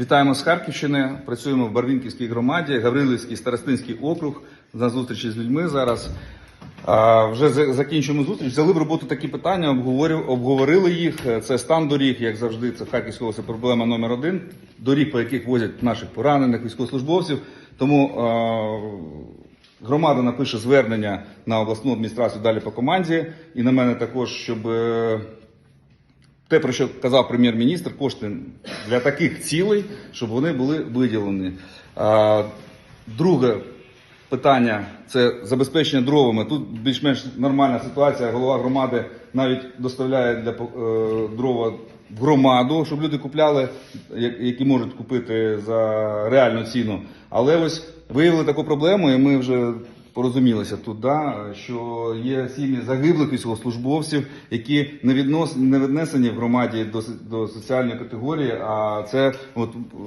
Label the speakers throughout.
Speaker 1: Вітаємо з Харківщини. Працюємо в Барвінківській громаді, Гаврилівський старостинський округ. На зустрічі з людьми зараз. Вже за- закінчуємо зустріч. Взяли в роботу такі питання, обговорили їх. Це стан доріг, як завжди, це в Харківській проблема номер один. Доріг, по яких возять наших поранених військовослужбовців. Тому громада напише звернення на обласну адміністрацію далі по команді. І на мене також, щоб. Те, про що казав прем'єр-міністр, кошти для таких цілей, щоб вони були виділені. Друге питання це забезпечення дровами. Тут більш-менш нормальна ситуація. Голова громади навіть доставляє для е, дрова в громаду, щоб люди купляли, які можуть купити за реальну ціну. Але ось виявили таку проблему, і ми вже порозумілися тут, да, що є сім'ї загиблих військовослужбовців, які не віднос не віднесені в громаді до, до соціальної категорії, а це от е,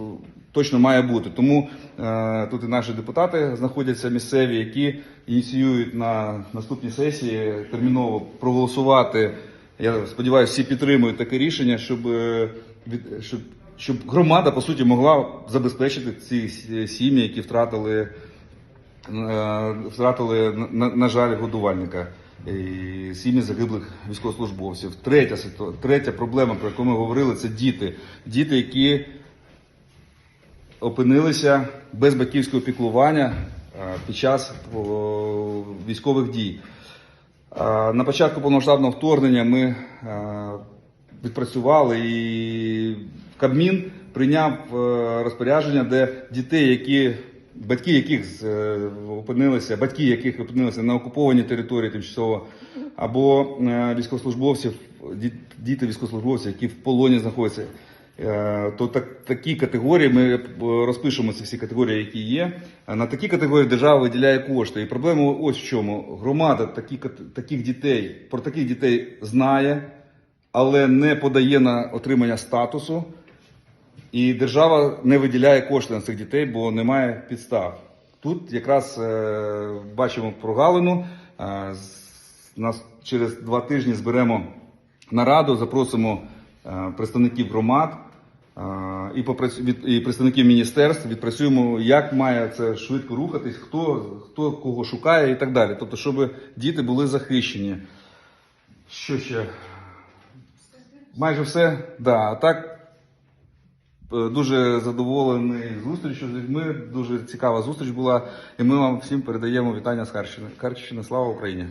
Speaker 1: точно має бути. Тому е, тут і наші депутати знаходяться місцеві, які ініціюють на наступній сесії терміново проголосувати. Я сподіваюся, всі підтримують таке рішення, щоб, е, щоб, щоб громада по суті могла забезпечити ці сім'ї, які втратили втратили, на, жаль, годувальника. І сім'ї загиблих військовослужбовців. Третя третя проблема, про яку ми говорили, це діти. Діти, які опинилися без батьківського піклування е, під час військових дій. Е, На початку повномасштабного вторгнення ми е, відпрацювали і Кабмін прийняв е, розпорядження, де дітей, які батьки яких е, опинилися, батьки яких опинилися на окупованій території тимчасово, або е, військовослужбовців, діти військовослужбовців, які в полоні знаходяться. Е, То так, такі категорії ми розпишемо ці всі категорії, які є. На такі категорії держава виділяє кошти. І проблема ось в чому. Громада такі, таких дітей, про таких дітей знає, але не подає на отримання статусу. І держава не виділяє кошти на цих дітей, бо немає підстав. Тут якраз е, бачимо прогалину. Е, нас через два тижні зберемо нараду, запросимо е, представників громад е, і, попрацю- від, і представників міністерств. Відпрацюємо, як має це швидко рухатись, хто, хто кого шукає і так далі. Тобто, щоб діти були захищені. Що ще? Майже все. Да. Так Дуже задоволений зустрічю з людьми. Дуже цікава зустріч була. І ми вам всім передаємо вітання з Харківщини. Харківщини, слава Україні!